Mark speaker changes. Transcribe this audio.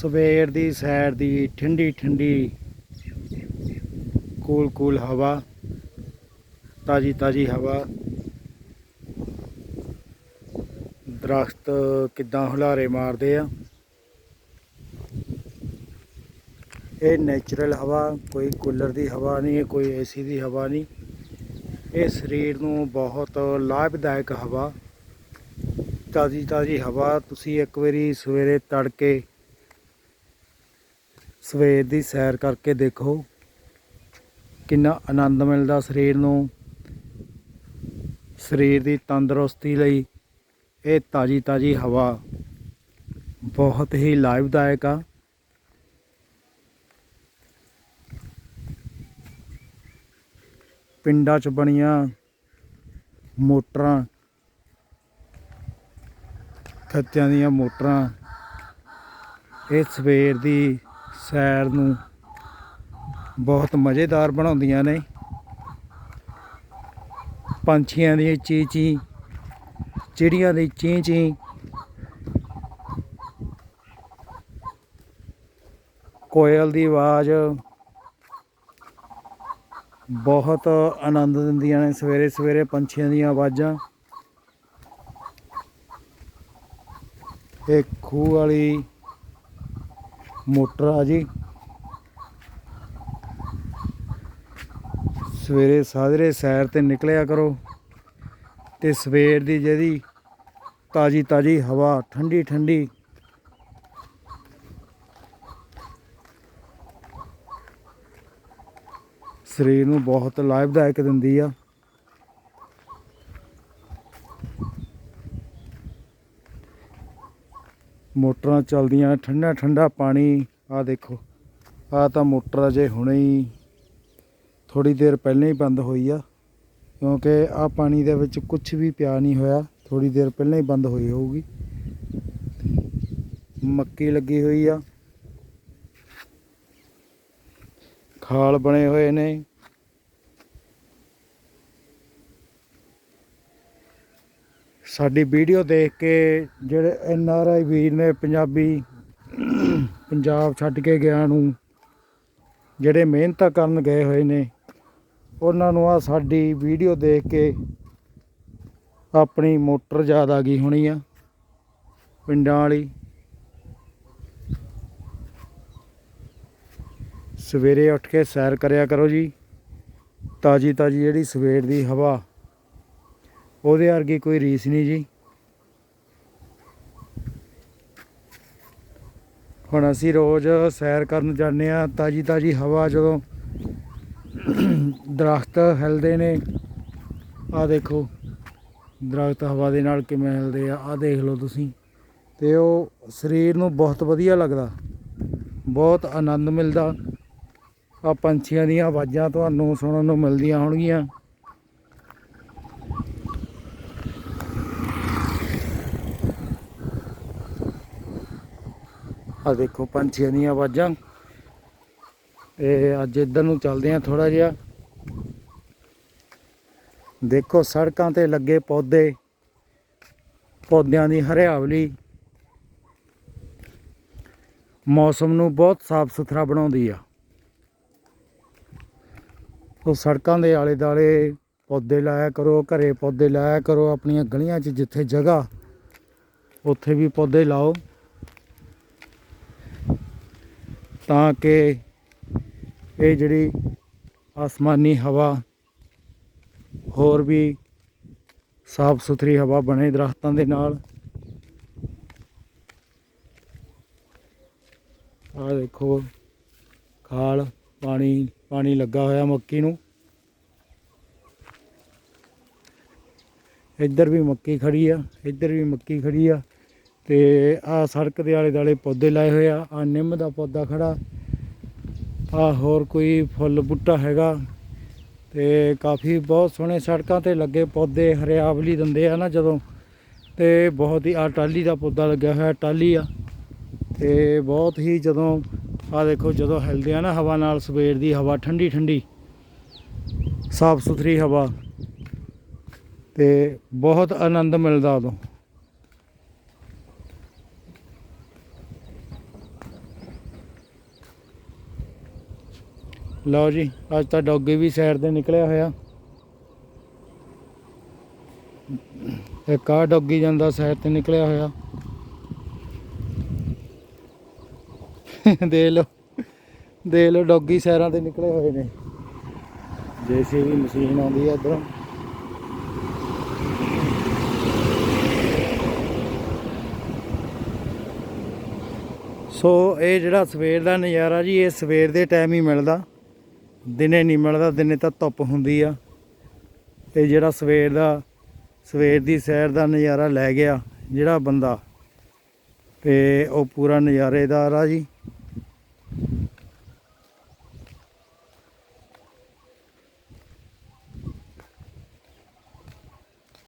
Speaker 1: ਸਵੇਰ ਦੀ, ਸੈਰ ਦੀ, ਠੰਡੀ ਠੰਡੀ, ਕੂਲ ਕੂਲ ਹਵਾ, ਤਾਜੀ ਤਾਜੀ ਹਵਾ। ਦਰਖਤ ਕਿਦਾਂ ਹੁਲਾਰੇ ਮਾਰਦੇ ਆ? ਇਹ ਨੇਚਰਲ ਹਵਾ, ਕੋਈ ਕੂਲਰ ਦੀ ਹਵਾ ਨਹੀਂ ਹੈ ਕੋਈ ਏਸੀ ਦੀ ਹਵਾ ਨਹੀਂ। ਇਹ ਸਰੀਰ ਨੂੰ ਬਹੁਤ ਲਾਭਦਾਇਕ ਹਵਾ। ਤਾਜ਼ੀ ਤਾਜ਼ੀ ਹਵਾ, ਤੁਸੀਂ ਇੱਕ ਵਾਰੀ ਸਵੇਰੇ ਤੜਕੇ ਸਵੇਰ ਦੀ ਸੈਰ ਕਰਕੇ ਦੇਖੋ ਕਿੰਨਾ ਆਨੰਦ ਮਿਲਦਾ ਸਰੀਰ ਨੂੰ। ਸਰੀਰ ਦੀ ਤੰਦਰੁਸਤੀ ਲਈ ਇਹ ਤਾਜੀ ਤਾਜੀ ਹਵਾ ਬਹੁਤ ਹੀ ਲਾਭਦਾਇਕ ਆ। ਪਿੰਡਾਂ 'ਚ ਬਣੀਆਂ ਮੋਟਰਾਂ ਖੱਤਿਆਂ ਦੀਆਂ ਮੋਟਰਾਂ, ਇਹ ਸਵੇਰ ਦੀ ਸੈਰ ਨੂੰ ਬਹੁਤ ਮਜ਼ੇਦਾਰ ਬਣਾਉਂਦੀਆਂ ਨੇ। ਪੰਛੀਆਂ ਦੀ ਚੀ ਚੀ, ਚਿੜੀਆਂ ਦੀ ਚੀ ਚੀ। ਕੋਇਲ ਦੀ ਆਵਾਜ਼ ਬਹੁਤ ਆਨੰਦ ਦਿੰਦੀਆਂ ਨੇ ਸਵੇਰੇ ਸਵੇਰੇ ਪੰਛੀਆਂ ਦੀਆਂ ਆਵਾਜ਼ਾਂ। ਇਹ ਖੂਹ ਵਾਲੀ ਮੋਟਰ ਆ ਜੀ। ਸਵੇਰੇ ਸਾਜਰੇ ਸੈਰ ਤੇ ਨਿਕਲਿਆ ਕਰੋ ਤੇ ਸਵੇਰ ਦੀ ਜਿਹੜੀ ਤਾਜੀ ਤਾਜੀ ਹਵਾ, ਠੰਡੀ ਠੰਡੀ। ਸਰੀਰ ਨੂੰ ਬਹੁਤ ਲਾਭਦਾਇਕ ਦਿੰਦੀ ਆ। ਮੋਟਰਾਂ ਚੱਲਦੀਆਂ, ਠੰਡਾ ਠੰਡਾ ਪਾਣੀ ਆ ਦੇਖੋ। ਆ ਤਾਂ ਮੋਟਰ ਅਜੇ ਹੁਣੇ ਹੀ ਥੋੜੀ ਦੇਰ ਪਹਿਲਾਂ ਹੀ ਬੰਦ ਹੋਈ ਆ, ਕਿਉਂਕਿ ਆ ਪਾਣੀ ਦੇ ਵਿੱਚ ਕੁਝ ਵੀ ਪਿਆ ਨਹੀਂ ਹੋਇਆ ਥੋੜੀ ਦੇਰ ਪਹਿਲਾਂ ਹੀ ਬੰਦ ਹੋਈ ਹੋਊਗੀ। ਮੱਕੀ ਲੱਗੀ ਹੋਈ ਆ। ਖਾਲ ਬਣੇ ਹੋਏ ਨੇ। ਸਾਡੀ ਵੀਡੀਓ ਦੇਖ ਕੇ ਜਿਹੜੇ ਐਨ ਆਰ ਆਈ ਵੀਰ ਨੇ ਪੰਜਾਬੀ ਪੰਜਾਬ ਛੱਡ ਕੇ ਗਿਆ ਨੂੰ ਜਿਹੜੇ ਮਿਹਨਤਾਂ ਕਰਨ ਗਏ ਹੋਏ ਨੇ, ਉਹਨਾਂ ਨੂੰ ਆ ਸਾਡੀ ਵੀਡੀਓ ਦੇਖ ਕੇ ਆਪਣੀ ਮੋਟਰ ਯਾਦ ਆ ਗਈ ਹੋਣੀ ਆ ਪਿੰਡਾਂ ਵਾਲੀ। ਸਵੇਰੇ ਉੱਠ ਕੇ ਸੈਰ ਕਰਿਆ ਕਰੋ ਜੀ ਤਾਜੀ ਤਾਜੀ ਜਿਹੜੀ ਸਵੇਰ ਦੀ ਹਵਾ ਉਹਦੇ ਵਰਗੀ ਕੋਈ ਰੀਸ ਨਹੀਂ ਜੀ। ਹੁਣ ਅਸੀਂ ਰੋਜ਼ ਸੈਰ ਕਰਨ ਜਾਂਦੇ ਆ ਤਾਜੀ ਤਾਜੀ ਹਵਾ ਜਦੋਂ ਦਰਖਤ ਹਿਲਦੇ ਨੇ। ਆ ਦੇਖੋ, ਦਰਖਤ ਹਵਾ ਦੇ ਨਾਲ ਕਿਵੇਂ ਹਿਲਦੇ ਆ ਆ ਦੇਖ ਲਓ ਤੁਸੀਂ। ਤੇ ਉਹ ਸਰੀਰ ਨੂੰ ਬਹੁਤ ਵਧੀਆ ਲੱਗਦਾ, ਬਹੁਤ ਆਨੰਦ ਮਿਲਦਾ। ਆ ਪੰਛੀਆਂ ਦੀਆਂ ਆਵਾਜ਼ਾਂ ਤੁਹਾਨੂੰ ਸੁਣਨ ਨੂੰ ਮਿਲਦੀਆਂ ਹੋਣਗੀਆਂ। ਆ ਦੇਖੋ, ਪੰਛੀਆਂ ਦੀਆਂ ਆਵਾਜ਼ਾਂ। ਇਹ ਅੱਜ ਇੱਧਰ ਨੂੰ ਚੱਲਦੇ ਆ ਥੋੜਾ ਜਿਹਾ। ਦੇਖੋ, ਸੜਕਾਂ ਤੇ ਲੱਗੇ ਪੌਦੇ। ਪੌਦਿਆਂ ਦੀ ਹਰਿਆਵਲੀ। ਮੌਸਮ ਨੂੰ ਬਹੁਤ ਸਾਫ਼ ਸੁਥਰਾ ਬਣਾਉਂਦੀ ਆ। ਉਹ ਸੜਕਾਂ ਦੇ ਆਲੇ ਦਾਲੇ ਪੌਦੇ ਲਾਇਆ ਕਰੋ, ਘਰੇ ਪੌਦੇ ਲਾਇਆ ਕਰੋ, ਆਪਣੀਆਂ ਗਲੀਆਂ 'ਚ ਜਿੱਥੇ ਜਗ੍ਹਾ, ਉੱਥੇ ਵੀ ਪੌਦੇ ਲਾਓ। ਤਾਂ ਕਿ ਇਹ ਜਿਹੜੀ ਆਸਮਾਨੀ ਹਵਾ ਹੋਰ ਵੀ ਸਾਫ਼ ਸੁਥਰੀ ਹਵਾ ਬਣੇ ਦਰਖਤਾਂ ਦੇ ਨਾਲ। ਆਹ ਦੇਖੋ, ਖਾਲ, ਪਾਣੀ ਪਾਣੀ ਲੱਗਾ ਹੋਇਆ ਮੱਕੀ ਨੂੰ। ਇੱਧਰ ਵੀ ਮੱਕੀ ਖੜੀ ਆ, ਇੱਧਰ ਵੀ ਮੱਕੀ ਖੜੀ ਆ। ਤੇ ਆ ਸੜਕ ਦੇ ਆਲੇ ਦਾਲੇ ਪੌਦੇ ਲਾਏ ਹੋਏ ਆ ਆ ਨਿੰਮ ਦਾ ਪੌਦਾ ਖੜਾ। ਆ ਹੋਰ ਕੋਈ ਫੁੱਲ ਬੂਟਾ ਹੈਗਾ ਤੇ ਕਾਫੀ ਬਹੁਤ ਸੋਹਣੇ ਸੜਕਾਂ ਤੇ ਲੱਗੇ ਪੌਦੇ, ਹਰਿਆਵਲੀ ਦਿੰਦੇ ਆ ਨਾ ਜਦੋਂ। ਤੇ ਬਹੁਤ ਹੀ ਆ ਟਾਲੀ ਦਾ ਪੌਦਾ ਲੱਗਿਆ ਹੋਇਆ ਟਾਲੀ ਆ। ਤੇ ਬਹੁਤ ਹੀ ਜਦੋਂ ਆ ਦੇਖੋ ਜਦੋਂ ਹਿਲਦੇ ਆ ਨਾ ਹਵਾ ਨਾਲ, ਸਵੇਰ ਦੀ ਹਵਾ ਠੰਡੀ ਠੰਡੀ, ਸਾਫ਼ ਸੁਥਰੀ ਹਵਾ। ਤੇ ਬਹੁਤ ਆਨੰਦ ਮਿਲਦਾ ਉਦੋਂ। ਲਓ ਜੀ, ਅੱਜ ਤਾਂ ਡੌਗੀ ਵੀ ਸਾਈਡ ਤੇ ਨਿਕਲਿਆ ਹੋਇਆ। ਇੱਕ ਆ ਡੌਗੀ ਜਾਂਦਾ ਸਾਈਡ ਤੇ ਨਿਕਲਿਆ ਹੋਇਆ। ਦੇ ਲਓ ਦੇ ਲਓ ਡੌਗੀ ਸੈਰਾਂ ਤੇ ਨਿਕਲੇ ਹੋਏ ਨੇ। ਜੇਸੀਬੀ ਮਸ਼ੀਨ ਆਉਂਦੀ ਹੈ ਇਧਰੋਂ। ਸੋ ਇਹ ਜਿਹੜਾ ਸਵੇਰ ਦਾ ਨਜ਼ਾਰਾ ਜੀ, ਇਹ ਸਵੇਰ ਦੇ ਟਾਈਮ ਹੀ ਮਿਲਦਾ। ਦਿਨੇ ਨਹੀਂ ਮਿਲਦਾ, ਦਿਨੇ ਤਾਂ ਧੁੱਪ ਹੁੰਦੀ ਆ। ਇਹ ਜਿਹੜਾ ਸਵੇਰ ਦਾ, ਸਵੇਰ ਦੀ ਸੈਰ ਦਾ ਨਜ਼ਾਰਾ ਲੈ ਗਿਆ ਜਿਹੜਾ ਬੰਦਾ, ਤੇ ਉਹ ਪੂਰਾ ਨਜ਼ਾਰੇਦਾਰ ਆ ਜੀ।